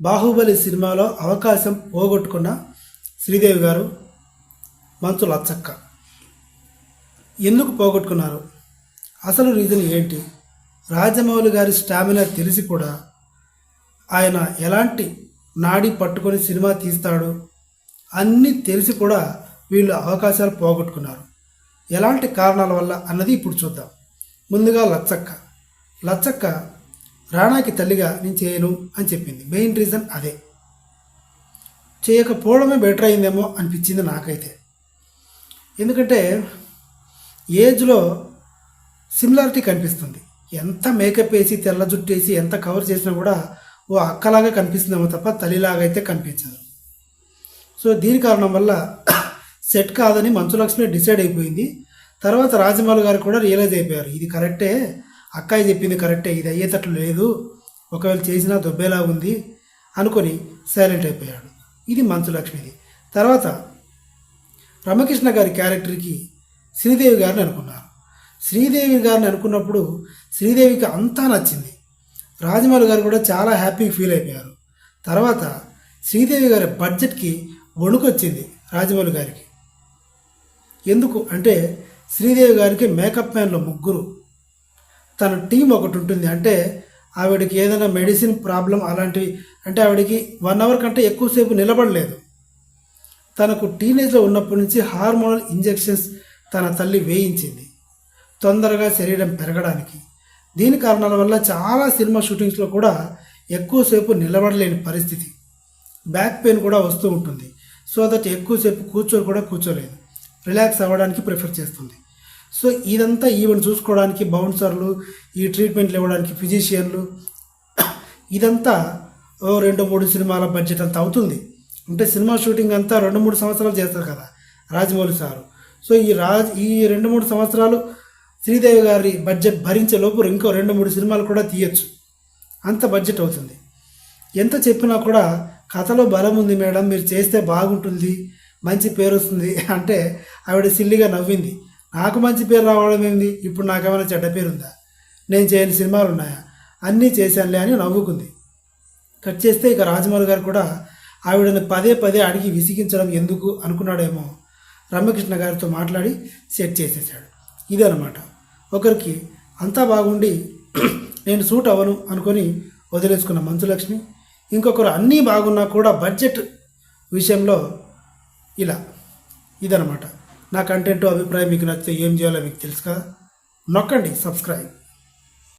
బాహుబలి సినిమాలో అవకాశం పోగొట్టుకున్న శ్రీదేవి గారు మంచు లచ్చక్క. ఎందుకు పోగొట్టుకున్నారు? అసలు రీజన్ ఏంటి? రాజమౌళి గారి స్టామినా తెలిసి కూడా ఆయన ఎలాంటి నాడి పట్టుకొని సినిమా తీస్తాడు అన్నీ తెలిసి కూడా వీళ్ళు అవకాశాలు పోగొట్టుకున్నారు. ఎలాంటి కారణాల వల్ల అన్నది ఇప్పుడు చూద్దాం. ముందుగా లచ్చక్క. లచ్చక్క రాణాకి తల్లిగా నేను చేయను అని చెప్పింది. మెయిన్ రీజన్ అదే. చేయకపోవడమే బెటర్ అయిందేమో అనిపించింది నాకైతే. ఎందుకంటే ఏజ్లో సిమిలారిటీ కనిపిస్తుంది. ఎంత మేకప్ వేసి తెల్ల జుట్టు వేసి ఎంత కవర్ చేసినా కూడా ఓ అక్కలాగా కనిపిస్తుందేమో తప్ప తల్లిలాగా అయితే కనిపించదు. సో దీని కారణం వల్ల సెట్ కాదని మంచులక్ష్మి డిసైడ్ అయిపోయింది. తర్వాత రాజమౌళి గారు కూడా రియలైజ్ అయిపోయారు. ఇది కరెక్టే అక్కాయి చెప్పింది కరెక్టే ఇది అయ్యేటట్లు లేదు. ఒకవేళ చేసినా దొబ్బేలా ఉంది అనుకొని సైలెంట్ అయిపోయాడు. ఇది మంచులక్ష్మిది తర్వాత రమకృష్ణ గారి క్యారెక్టర్కి శ్రీదేవి గారిని అనుకున్నారు. శ్రీదేవి గారిని అనుకున్నప్పుడు శ్రీదేవికి అంతా నచ్చింది. రాజమౌళి గారు కూడా చాలా హ్యాపీ ఫీల్ అయిపోయారు. తర్వాత శ్రీదేవి గారి బడ్జెట్కి వణుకొచ్చింది రాజమౌళి గారికి. ఎందుకు అంటే శ్రీదేవి గారికి మేకప్ మ్యాన్లో ముగ్గురు తన టీం ఒకటి ఉంటుంది. అంటే ఆవిడకి ఏదైనా మెడిసిన్ ప్రాబ్లం అలాంటివి అంటే ఆవిడకి వన్ అవర్ కంటే ఎక్కువసేపు నిలబడలేదు. తనకు టీనేజ్లో ఉన్నప్పటి నుంచి హార్మోనల్ ఇంజెక్షన్స్ తన తల్లి వేయించింది. తొందరగా శరీరం పెరగడానికి. దీని కారణాల వల్ల చాలా సినిమా షూటింగ్స్లో కూడా ఎక్కువసేపు నిలబడలేని పరిస్థితి. బ్యాక్ పెయిన్ కూడా వస్తూ ఉంటుంది. సో దట్ ఎక్కువసేపు కూర్చొని కూడా కూర్చోలేదు. రిలాక్స్ అవ్వడానికి ప్రిఫర్ చేస్తుంది. సో ఇదంతా ఈవెన్ చూసుకోవడానికి బౌన్సర్లు ఈ ట్రీట్మెంట్లు ఇవ్వడానికి ఫిజిషియన్లు ఇదంతా ఓ రెండు మూడు సినిమాల బడ్జెట్ అంతా అవుతుంది. అంటే సినిమా షూటింగ్ అంతా రెండు మూడు సంవత్సరాలు చేస్తారు కదా రాజమౌళి సారు. సో ఈ రాజ్ ఈ రెండు మూడు సంవత్సరాలు శ్రీదేవి గారి బడ్జెట్ భరించే లోపు ఇంకో రెండు మూడు సినిమాలు కూడా తీయచ్చు. అంత బడ్జెట్ అవుతుంది. ఎంత చెప్పినా కూడా కథలో బలం ఉంది మేడం మీరు చేస్తే బాగుంటుంది మంచి పేరు వస్తుంది అంటే ఆవిడ సిల్లిగా నవ్వింది. నాకు మంచి పేరు రావడం ఏంది? ఇప్పుడు నాకేమైనా చెడ్డ పేరు ఉందా నేను చేయని సినిమాలు ఉన్నాయా అన్నీ చేశానులే అని నవ్వుకుంది. కట్ చేస్తే ఇక రాజమౌళి గారు కూడా ఆవిడని పదే పదే అడిగి విసిగించడం ఎందుకు అనుకున్నాడేమో రమ్యకృష్ణ గారితో మాట్లాడి సెట్ చేసేసాడు ఇదనమాట ఒకరికి అంతా బాగుండి నేను సూట్ అవ్వను అనుకొని వదిలేసుకున్న మంచులక్ష్మి ఇంకొకరు అన్నీ బాగున్నా కూడా బడ్జెట్ విషయంలో ఇలా. ఇదనమాట నా కంటెంట్ అభిప్రాయం మీకు నచ్చితే ఏం చేయాలో మీకు తెలుసు కదా. నొక్కండి సబ్స్క్రైబ్